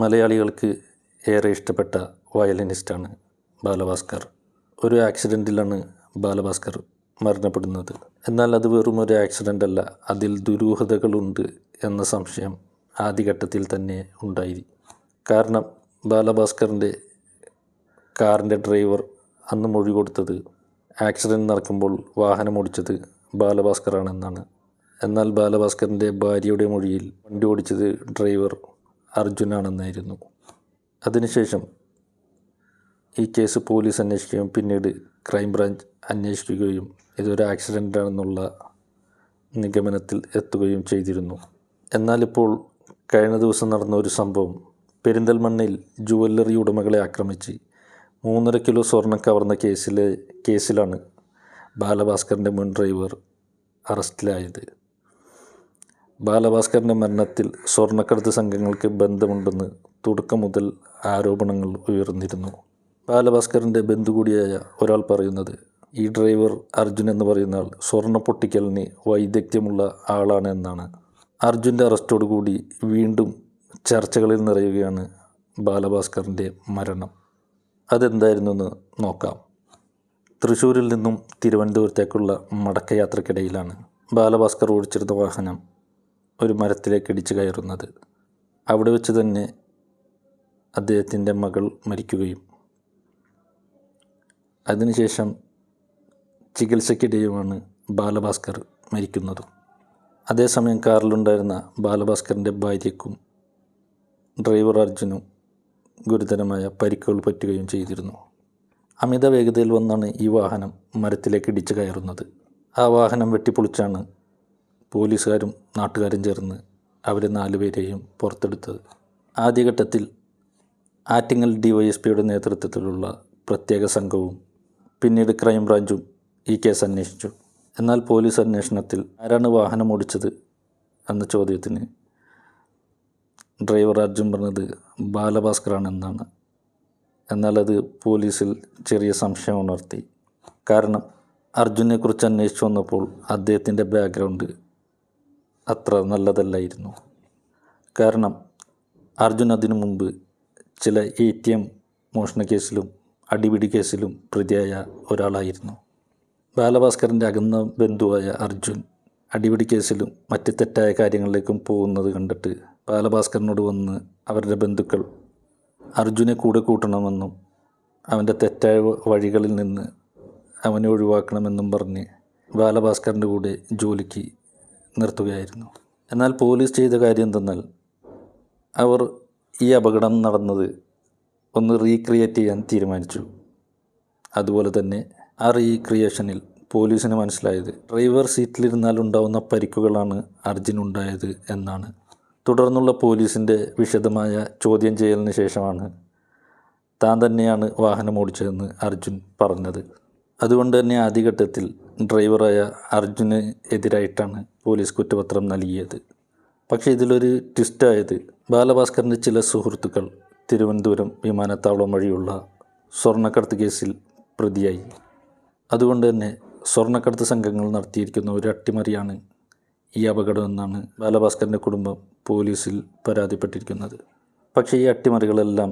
മലയാളികൾക്ക് ഏറെ ഇഷ്ടപ്പെട്ട വയലിനിസ്റ്റാണ് ബാലഭാസ്കർ. ഒരു ആക്സിഡന്റിലാണ് ബാലഭാസ്കർ മരണപ്പെടുന്നത്. എന്നാൽ അത് വെറും ഒരു ആക്സിഡന്റ് അല്ല അതിൽ ദുരൂഹതകളുണ്ട് എന്ന സംശയം ആദ്യഘട്ടത്തിൽ തന്നെ ഉണ്ടായി. കാരണം ബാലഭാസ്കറിന്റെ കാറിന്റെ ഡ്രൈവർ അന്ന് മൊഴി കൊടുത്തത് ആക്സിഡന്റ് നടക്കുമ്പോൾ വാഹനം ഓടിച്ചത് ബാലഭാസ്കറാണെന്നാണ്. എന്നാൽ ബാലഭാസ്കറിന്റെ ഭാര്യയുടെ മൊഴിയിൽ വണ്ടി ഓടിച്ചത് ഡ്രൈവർ അർജുനാണെന്നായിരുന്നു. അതിനുശേഷം ഈ കേസ് പോലീസ് അന്വേഷിക്കുകയും പിന്നീട് ക്രൈംബ്രാഞ്ച് അന്വേഷിക്കുകയും ഇതൊരു ആക്സിഡന്റ് ആണെന്നുള്ള നിഗമനത്തിൽ എത്തുകയും ചെയ്തിരുന്നു. എന്നാലിപ്പോൾ കഴിഞ്ഞ ദിവസം നടന്ന ഒരു സംഭവം പെരിന്തൽമണ്ണയിൽ ജുവല്ലറി ഉടമകളെ ആക്രമിച്ച് മൂന്നര കിലോ സ്വർണം കവർന്ന കേസിലെ കേസിലാണ് ബാലഭാസ്കറിന്റെ മുൻ ഡ്രൈവർ അറസ്റ്റിലായത്. ബാലഭാസ്കറിന്റെ മരണത്തിൽ സ്വർണക്കടത്ത് സംഘങ്ങൾക്ക് ബന്ധമുണ്ടെന്ന് തുടക്കം മുതൽ ആരോപണങ്ങൾ ഉയർന്നിരുന്നു. ബാലഭാസ്കറിന്റെ ബന്ധു കൂടിയായ ഒരാൾ പറയുന്നത് ഈ ഡ്രൈവർ അർജുൻ എന്ന് പറയുന്ന ആൾ സ്വർണ പൊട്ടിക്കലിന് വൈദഗ്ധ്യമുള്ള ആളാണ് എന്നാണ്. അർജുന്റെ അറസ്റ്റോടുകൂടി വീണ്ടും ചർച്ചകളിൽ നിറയുകയാണ് ബാലഭാസ്കറിന്റെ മരണം. അതെന്തായിരുന്നു എന്ന് നോക്കാം. തൃശ്ശൂരിൽ നിന്നും തിരുവനന്തപുരത്തേക്കുള്ള മടക്കയാത്രക്കിടയിലാണ് ബാലഭാസ്കർ ഓടിച്ചിരുന്ന വാഹനം ഒരു മരത്തിലേക്ക് ഇടിച്ചു കയറുന്നത്. അവിടെ വെച്ച് തന്നെ അദ്ദേഹത്തിന്റെ മകൾ മരിക്കുകയും. അതിനുശേഷം ചികിത്സയ്ക്കിടെയുമാണ് ബാലഭാസ്കർ മരിക്കുന്നതും. അതേസമയം കാറിലുണ്ടായിരുന്ന ബാലഭാസ്കറിന്റെ ഭാര്യയ്ക്കും ഡ്രൈവർ അർജുനും ഗുരുതരമായ പരിക്കുകൾ പറ്റുകയും ചെയ്തിരുന്നു. അമിത വേഗതയിൽ വന്നാണ് ഈ വാഹനം മരത്തിലേക്ക് ഇടിച്ചു കയറുന്നത്. ആ വാഹനം വെട്ടിപ്പൊളിച്ചാണ് പോലീസുകാരും നാട്ടുകാരും ചേർന്ന് അവരെ നാലുപേരെയും പുറത്തെടുത്തത് ആദ്യഘട്ടത്തിൽ ആറ്റിങ്ങൽ ഡിവൈഎസ്പിയുടെ നേതൃത്വത്തിലുള്ള പ്രത്യേക സംഘവും പിന്നീട് ക്രൈംബ്രാഞ്ചും ഈ കേസ് അന്വേഷിച്ചു. എന്നാൽ പോലീസ് അന്വേഷണത്തിൽ ആരാണ് വാഹനം ഓടിച്ചത് എന്ന ചോദ്യത്തിന് ഡ്രൈവർ അർജുൻ പറഞ്ഞത് ബാലഭാസ്കറാണെന്നാണ്. എന്നാൽ അത് പോലീസിൽ ചെറിയ സംശയം ഉണർത്തി. കാരണം അർജുനെക്കുറിച്ച് അന്വേഷിച്ചു വന്നപ്പോൾ അദ്ദേഹത്തിന്റെ ബാക്ക്ഗ്രൗണ്ട് അത്ര നല്ലതല്ലായിരുന്നു. കാരണം അർജുൻ അതിനു മുമ്പ് ചില എ ടി എം മോഷണ കേസിലും അടിപിടി കേസിലും പ്രതിയായ ഒരാളായിരുന്നു. ബാലഭാസ്കറിന്റെ അകന്ന ബന്ധുവായ അർജുൻ അടിപിടി കേസിലും മറ്റ് തെറ്റായ കാര്യങ്ങളിലേക്കും പോകുന്നത് കണ്ടിട്ട് ബാലഭാസ്കറിനോട് വന്ന് അവരുടെ ബന്ധുക്കൾ അർജുനെ കൂടെ കൂട്ടണമെന്നും അവന്റെ തെറ്റായ വഴികളിൽ നിന്ന് അവനെ ഒഴിവാക്കണമെന്നും പറഞ്ഞ് ബാലഭാസ്കറിന്റെ കൂടെ ജോലിക്ക് നിർത്തുകയായിരുന്നു. എന്നാൽ പോലീസ് ചെയ്ത കാര്യം എന്തെന്നാൽ അവർ ഈ അപകടം നടന്നത് ഒന്ന് റീക്രിയേറ്റ് ചെയ്യാൻ തീരുമാനിച്ചു. അതുപോലെ തന്നെ ആ റീക്രിയേഷനിൽ പോലീസിന് മനസ്സിലായത് ഡ്രൈവർ സീറ്റിലിരുന്നാൽ ഉണ്ടാവുന്ന പരിക്കുകളാണ് അർജുനുണ്ടായത് എന്നാണ്. തുടർന്നുള്ള പോലീസിന്റെ വിശദമായ ചോദ്യം ചെയ്യലിന് ശേഷമാണ് താൻ തന്നെയാണ് വാഹനം ഓടിച്ചതെന്ന് അർജുൻ പറഞ്ഞത്. അതുകൊണ്ട് തന്നെ ആദ്യഘട്ടത്തിൽ ഡ്രൈവറായ അർജുന് എതിരായിട്ടാണ് പോലീസ് കുറ്റപത്രം നൽകിയത്. പക്ഷേ ഇതിലൊരു ട്വിസ്റ്റായത് ബാലഭാസ്കറിന്റെ ചില സുഹൃത്തുക്കൾ തിരുവനന്തപുരം വിമാനത്താവളം വഴിയുള്ള സ്വർണക്കടത്ത് കേസിൽ പ്രതിയായി. അതുകൊണ്ട് തന്നെ സ്വർണക്കടത്ത് സംഘങ്ങൾ നടത്തിയിരിക്കുന്ന ഒരു അട്ടിമറിയാണ് ഈ അപകടമെന്നാണ് ബാലഭാസ്കറിന്റെ കുടുംബം പോലീസിൽ പരാതിപ്പെട്ടിരിക്കുന്നത്. പക്ഷേ ഈ അട്ടിമറികളെല്ലാം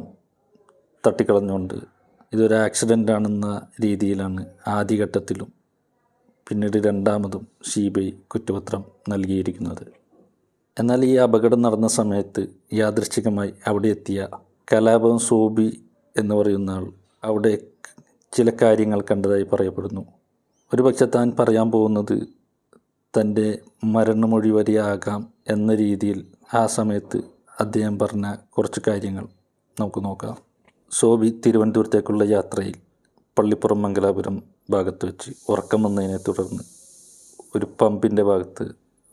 തട്ടിക്കളഞ്ഞുകൊണ്ട് ഇതൊരു ആക്സിഡന്റ് ആണെന്ന രീതിയിലാണ് ആദ്യഘട്ടത്തിലും പിന്നീട് രണ്ടാമതും സി ബി ഐ കുറ്റപത്രം നൽകിയിരിക്കുന്നത്. എന്നാൽ ഈ അപകടം നടന്ന സമയത്ത് യാദൃശ്ചികമായി അവിടെ എത്തിയ കലാപം സോബി എന്ന് പറയുന്ന ആൾ അവിടെ ചില കാര്യങ്ങൾ കണ്ടതായി പറയപ്പെടുന്നു. ഒരുപക്ഷെ താൻ പറയാൻ പോകുന്നത് തന്റെ മരണമൊഴി വരെയാകാം എന്ന രീതിയിൽ ആ സമയത്ത് അദ്ദേഹം പറഞ്ഞ കുറച്ച് കാര്യങ്ങൾ നമുക്ക് നോക്കാം. സോബി തിരുവനന്തപുരത്തേക്കുള്ള യാത്രയിൽ പള്ളിപ്പുറം മംഗലാപുരം ഭാഗത്ത് വെച്ച് ഉറക്കം വന്നതിനെ തുടർന്ന് ഒരു പമ്പിന്റെ ഭാഗത്ത്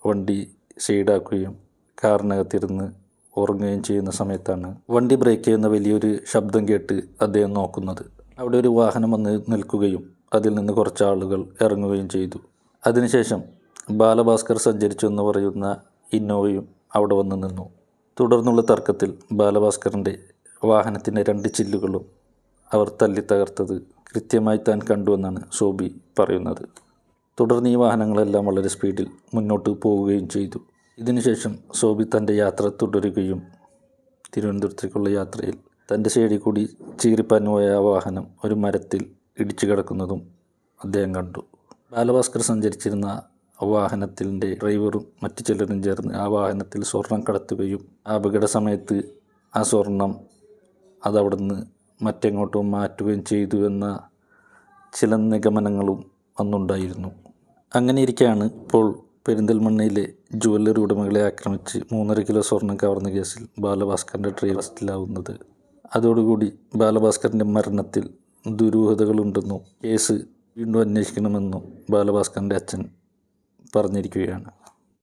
വണ്ടി ഷെയ്ഡാക്കുകയും കാറിനകത്തിരുന്ന് ഉറങ്ങുകയും ചെയ്യുന്ന സമയത്താണ് വണ്ടി ബ്രേക്ക് ചെയ്യുന്ന വലിയൊരു ശബ്ദം കേട്ട് അദ്ദേഹം നോക്കുന്നത്. അവിടെ ഒരു വാഹനം വന്ന് നിൽക്കുകയും അതിൽ നിന്ന് കുറച്ച് ആളുകൾ ഇറങ്ങുകയും ചെയ്തു. അതിനുശേഷം ബാലഭാസ്കർ സഞ്ചരിച്ചു എന്ന് പറയുന്ന ഇന്നോവയും അവിടെ വന്ന് നിന്നു. തുടർന്നുള്ള തർക്കത്തിൽ ബാലഭാസ്കറിന്റെ വാഹനത്തിന്റെ രണ്ട് ചില്ലുകളും അവർ തല്ലി തകർത്തത് കൃത്യമായി താൻ കണ്ടുവെന്നാണ് സോബി പറയുന്നത്. തുടർന്ന് ഈ വാഹനങ്ങളെല്ലാം വളരെ സ്പീഡിൽ മുന്നോട്ട് പോവുകയും ചെയ്തു. ഇതിനുശേഷം സോബി തന്റെ യാത്ര തുടരുകയും തിരുവനന്തപുരത്തേക്കുള്ള യാത്രയിൽ തന്റെ സൈഡിൽ കൂടി ചീറിപ്പാഞ്ഞുപോയ ആ വാഹനം ഒരു മരത്തിൽ ഇടിച്ചു കിടക്കുന്നതും അദ്ദേഹം കണ്ടു. ബാലഭാസ്കർ സഞ്ചരിച്ചിരുന്ന വാഹനത്തിന്റെ ഡ്രൈവറും മറ്റു ചിലരും ചേർന്ന് ആ വാഹനത്തിൽ സ്വർണം കടത്തുകയും അപകട സമയത്ത് ആ സ്വർണം അതവിടുന്ന് മറ്റെങ്ങോട്ടും മാറ്റുകയും ചെയ്തു എന്ന ചില നിഗമനങ്ങളും അന്നുണ്ടായിരുന്നു. അങ്ങനെ ഇരിക്കെയാണ് ഇപ്പോൾ പെരിന്തൽമണ്ണയിലെ ജുവല്ലറി ഉടമകളെ ആക്രമിച്ച് മൂന്നര കിലോ സ്വർണം കവർന്ന കേസിൽ ബാലഭാസ്കറിന്റെ ട്രെയിൽ അറസ്റ്റിലാവുന്നത്. അതോടുകൂടി ബാലഭാസ്കറിന്റെ മരണത്തിൽ ദുരൂഹതകളുണ്ടെന്നും കേസ് വീണ്ടും അന്വേഷിക്കണമെന്നും ബാലഭാസ്കറിന്റെ അച്ഛൻ പറഞ്ഞിരിക്കുകയാണ്.